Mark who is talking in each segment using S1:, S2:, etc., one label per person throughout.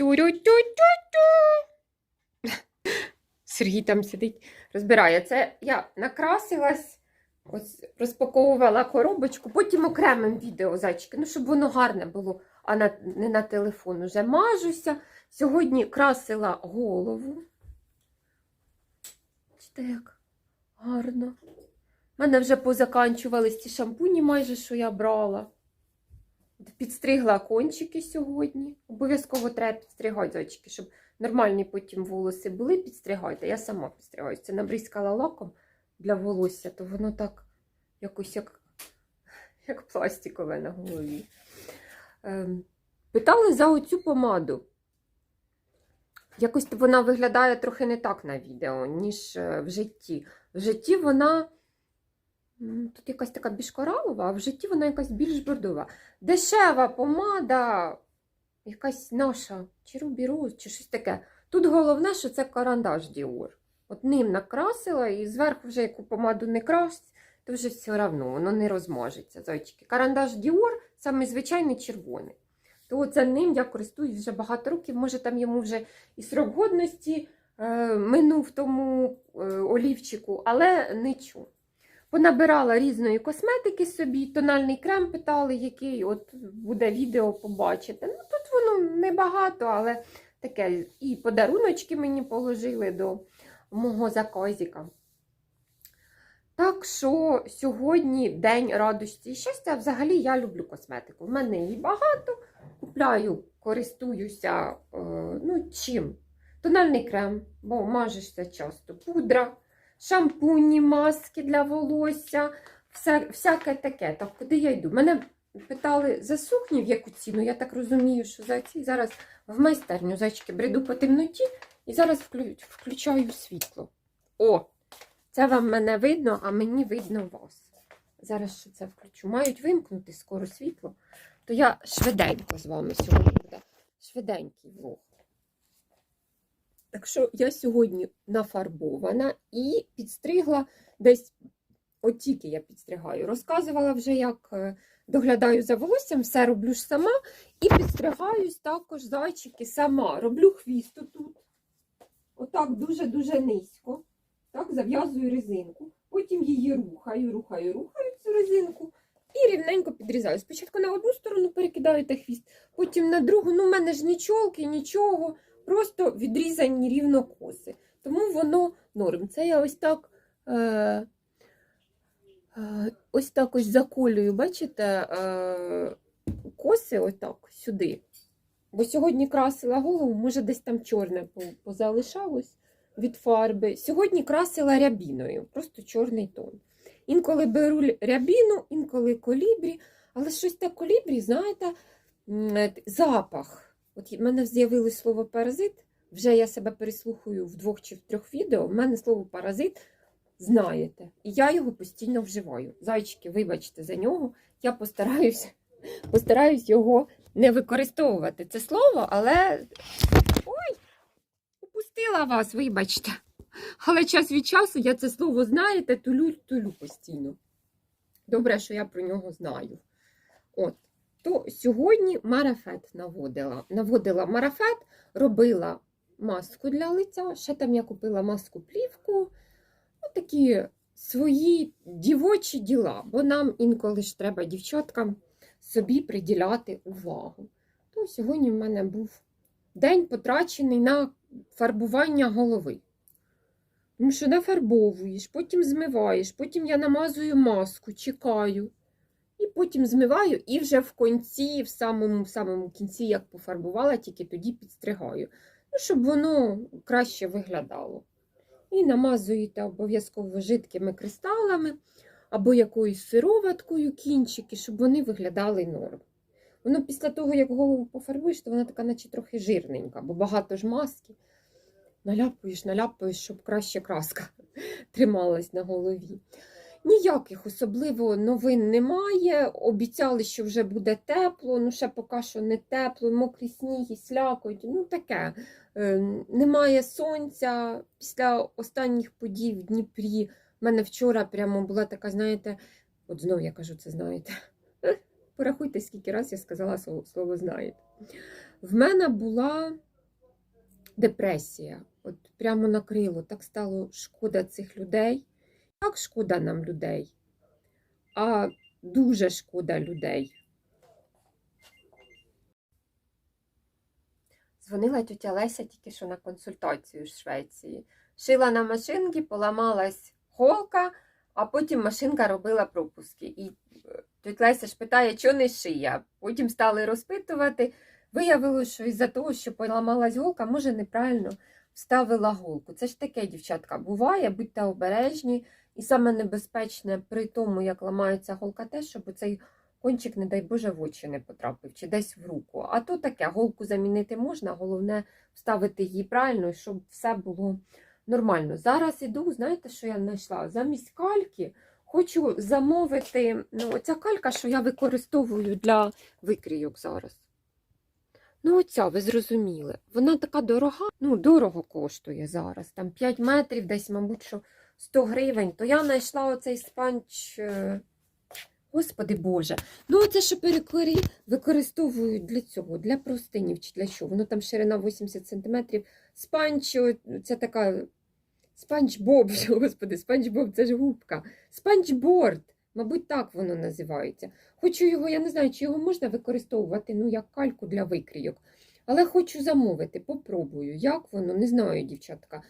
S1: Тю-рю-тю-тю-тю. Сергій там сидить, розбирає. Це я накрасилась, ось розпаковувала коробочку, потім окремим відео зайчики, ну, щоб воно гарне було, а на, не на телефон уже мажуся. Сьогодні красила голову. Бачите, як гарно. У мене вже позаканчувались ті шампуні майже, що я брала. Підстригла кончики сьогодні. Обов'язково треба підстригати зайчики, щоб нормальні потім волоси були, підстригайте. Я сама підстригаю. Це набризкала лаком для волосся, то воно так якось як, як пластикове на голові. Ем, питали за оцю помаду. Якось вона виглядає трохи не так на відео, ніж е, в житті. В житті вона тут якась така більш коралова, а в житті вона якась більш бордова. Дешева помада, якась наша, чи Rose, чи щось таке. Тут головне, що це карандаш Dior. От ним накрасила і зверху вже яку помаду не крась, то вже все одно, воно не розмажеться. Зайчики. Карандаш Dior саме звичайний червоний. То за ним я користуюсь вже багато років, може там йому вже і срок годності е, минув тому е, олівчику, але нічого. Понабирала різної косметики собі, тональний крем питали, який от буде відео побачите. Ну, тут воно небагато, але таке. І подаруночки мені положили до мого заказіка. Так що сьогодні день радості і щастя. Взагалі я люблю косметику. В мене її багато. Купляю, користуюся е, ну, чим? Тональний крем, бо мажешся часто, пудра, шампуні, маски для волосся, вся, всяке таке. Так, куди я йду? Мене питали за сукні, в яку ціну. Я так розумію, що за ці зараз в майстерню зайчики бреду по темноті і зараз включаю світло. О! Це вам мене видно, а мені видно вас. Зараз ще це включу. Мають вимкнути скоро світло, то я швиденько з вами сьогодні буде. Швиденький влог. Так що я сьогодні нафарбована і підстригла десь, от тільки я підстригаю. Розказувала вже, як е, доглядаю за волоссям, все роблю ж сама. І підстригаюсь також зайчики сама. Роблю хвіст тут. Отак дуже-дуже низько. Так, зав'язую резинку. Потім її рухаю, рухаю, рухаю цю резинку і рівненько підрізаю. Спочатку на одну сторону перекидаю та хвіст, потім на другу. Ну, в мене ж ні чолки, нічого, просто відрізані рівно коси. Тому воно норм. Це я ось так. Е, е, ось так ось заколюю, бачите, е, коси отак сюди. Бо сьогодні красила голову, може, десь там чорне позалишалось від фарби. Сьогодні красила рябіною, просто чорний тон. Інколи беру рябіну, інколи колібрі, але щось те колібрі, знаєте, запах. От в мене з'явилось слово паразит. Вже я себе переслухаю в двох чи в трьох відео. В мене слово паразит знаєте. І я його постійно вживаю. Зайчики, вибачте за нього. Я постараюся, постараюсь його не використовувати. Це слово, але. Ой! Упустила вас, вибачте. Але час від часу я це слово знаєте, тулю тулю постійно. Добре, що я про нього знаю. От. То сьогодні марафет наводила. Наводила марафет, робила маску для лиця. Ще там я купила маску плівку. Ось такі свої дівочі діла, бо нам інколи ж треба дівчаткам собі приділяти увагу. То сьогодні в мене був день потрачений на фарбування голови. Тому що нафарбовуєш, потім змиваєш, потім я намазую маску, чекаю. Потім змиваю, і вже в кінці, в самому, в самому кінці, як пофарбувала, тільки тоді підстригаю. Ну, щоб воно краще виглядало. І намазуєте обов'язково жидкими кристалами або якоюсь сироваткою кінчики, щоб вони виглядали норм. Воно після того, як голову пофарбуєш, то вона така, наче трохи жирненька, бо багато ж маски. Наляпуєш, наляпуєш, щоб краще краска трималась на голові. Ніяких особливо новин немає. Обіцяли, що вже буде тепло, ну ще поки що не тепло, мокрі сніги, слякоть, ну таке. Е, Немає сонця. Після останніх подій в Дніпрі в мене вчора прямо була така, знаєте, от знову я кажу, це знаєте. Порахуйте, скільки раз я сказала слово знаєте. В мене була депресія. От прямо накрило. Так стало шкода цих людей. Як шкода нам людей, а дуже шкода людей. Дзвонила тетя Леся тільки що на консультацію з Швеції. Шила на машинці, поламалась голка, а потім машинка робила пропуски. І е, тетя Леся ж питає, що не шия. Потім стали розпитувати. Виявилося, що із-за того, що поламалась голка, може неправильно вставила голку. Це ж таке, дівчатка, буває, будьте обережні. І саме небезпечне при тому, як ламається голка, те, щоб цей кончик, не дай Боже, в очі не потрапив чи десь в руку. А то таке, голку замінити можна, головне вставити її правильно, щоб все було нормально. Зараз іду, знаєте, що я знайшла? Замість кальки хочу замовити ну, оця калька, що я використовую для викрійок зараз. Ну, оця, ви зрозуміли, вона така дорога, ну, дорого коштує зараз. Там 5 метрів, десь, мабуть, що 100 гривень. То я знайшла оцей спанч. е, Господи Боже. Ну, це що перекорі використовують для цього, для простинів чи для чого. Воно там ширина 80 см. Спанч, це така спанч Боб, господи, спанч Боб, це ж губка. Спанчборд, мабуть, так воно називається. Хочу його, я не знаю, чи його можна використовувати ну, як кальку для викрійок. Але хочу замовити, попробую. Як воно, не знаю, дівчатка.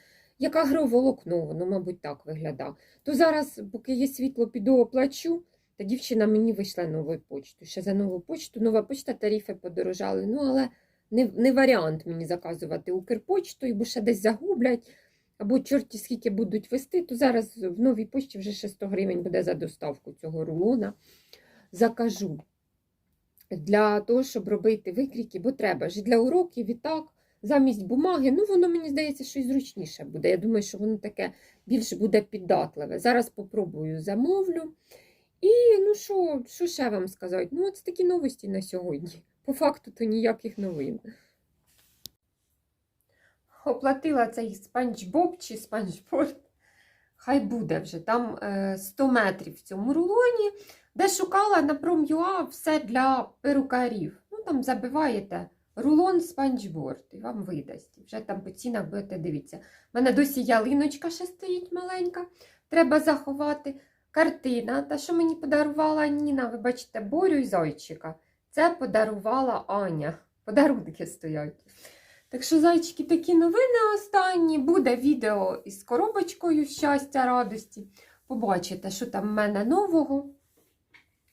S1: Як агроволокно, воно, мабуть, так виглядає. То зараз, поки є світло, піду оплачу. Та дівчина мені вийшла новою почтою. Ще за нову почту. Нова почта, тарифи подорожали. Ну, але не, не варіант мені заказувати Укрпочтою, бо ще десь загублять. Або чорті скільки будуть вести, то зараз в новій почті вже ще 100 гривень буде за доставку цього рулона. Закажу для того, щоб робити викрійки, бо треба ж для уроків і так. Замість бумаги, ну воно мені здається, що і зручніше буде. Я думаю, що воно таке більш буде піддатливе. Зараз попробую замовлю. І ну що, що ще вам сказати? Ну, от такі новості на сьогодні. По факту, то ніяких новин. Оплатила цей спанчбоб чи спанчборд. Хай буде вже. Там е, 100 метрів в цьому рулоні, де шукала на Prom.ua все для перукарів. Ну, там забиваєте рулон спанчборд і вам видасть. Вже там по цінах будете дивитися. У мене досі ялиночка ще стоїть маленька. Треба заховати. Картина, та, що мені подарувала Ніна, ви бачите, Борю і зайчика. Це подарувала Аня. Подарунки стоять. Так що, зайчики, такі новини останні. Буде відео із коробочкою щастя, радості. Побачите, що там в мене нового.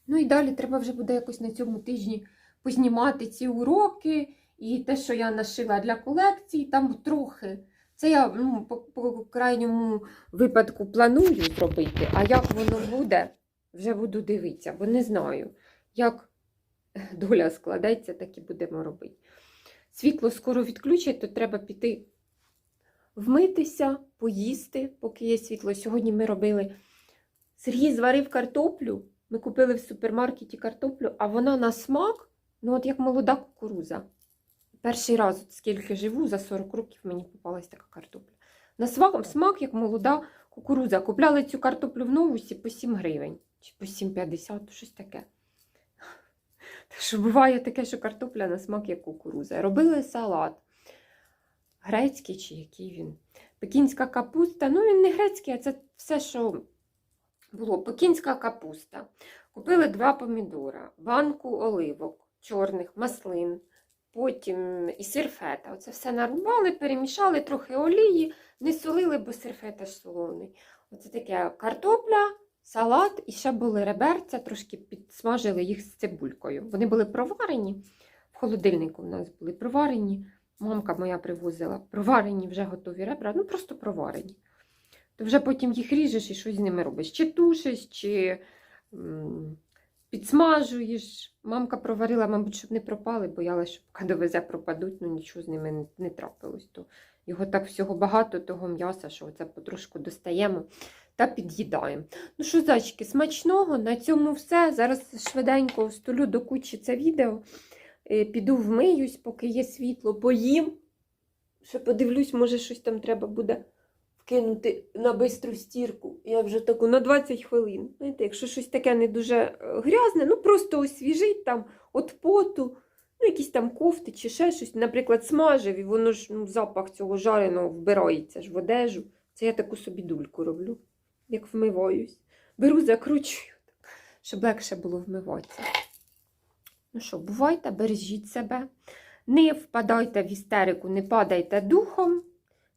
S1: Ну і далі треба вже буде якось на цьому тижні познімати ці уроки і те, що я нашила для колекції, там трохи. Це я ну, по, по крайньому випадку планую зробити, а як воно буде, вже буду дивитися, бо не знаю, як доля складеться, так і будемо робити. Світло скоро відключать, то треба піти вмитися, поїсти, поки є світло. Сьогодні ми робили. Сергій зварив картоплю. Ми купили в супермаркеті картоплю, а вона на смак, ну от як молода кукуруза. Перший раз, от скільки живу, за 40 років мені попалась така картопля. На смак, як молода кукуруза. Купляли цю картоплю в новусі по 7 гривень. Чи по 7,50, щось таке. Так що буває таке, що картопля на смак як кукуруза. Робили салат. Грецький чи який він. Пекінська капуста. Ну, він не грецький, а це все, що було. Пекінська капуста. Купили два помідора, банку оливок, чорних, маслин, потім і сир фета. Оце все нарубали, перемішали трохи олії, не солили, бо сир фета ж солоний. Оце таке картопля, салат і ще були реберця, трошки підсмажили їх з цибулькою. Вони були проварені. В холодильнику в нас були проварені. Мамка моя привозила проварені вже готові ребра, ну просто проварені. То вже потім їх ріжеш і щось з ними робиш. Чи тушиш, чи підсмажуєш. Мамка проварила, мабуть, щоб не пропали, боялася, що поки довезе пропадуть, ну нічого з ними не, не трапилось. То його так всього багато, того м'яса, що це потрошку достаємо та під'їдаємо. Ну що, зайчики, смачного, на цьому все. Зараз швиденько столю до кучі це відео. Е, Піду вмиюсь, поки є світло, поїм. Ще подивлюсь, може, щось там треба буде вкинути на бистру стірку. Я вже таку на 20 хвилин. Знаєте, якщо щось таке не дуже е, грязне, ну просто освіжить там от поту, ну, якісь там кофти чи ще щось, наприклад, смажив, і воно ж ну, запах цього жареного вбирається ж в одежу. Це я таку собі дульку роблю, як вмиваюсь. Беру, закручую, щоб легше було вмиватися. Ну що, бувайте, бережіть себе, не впадайте в істерику, не падайте духом.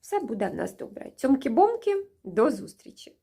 S1: Все буде в нас добре. Цьомки-бомки, до зустрічі!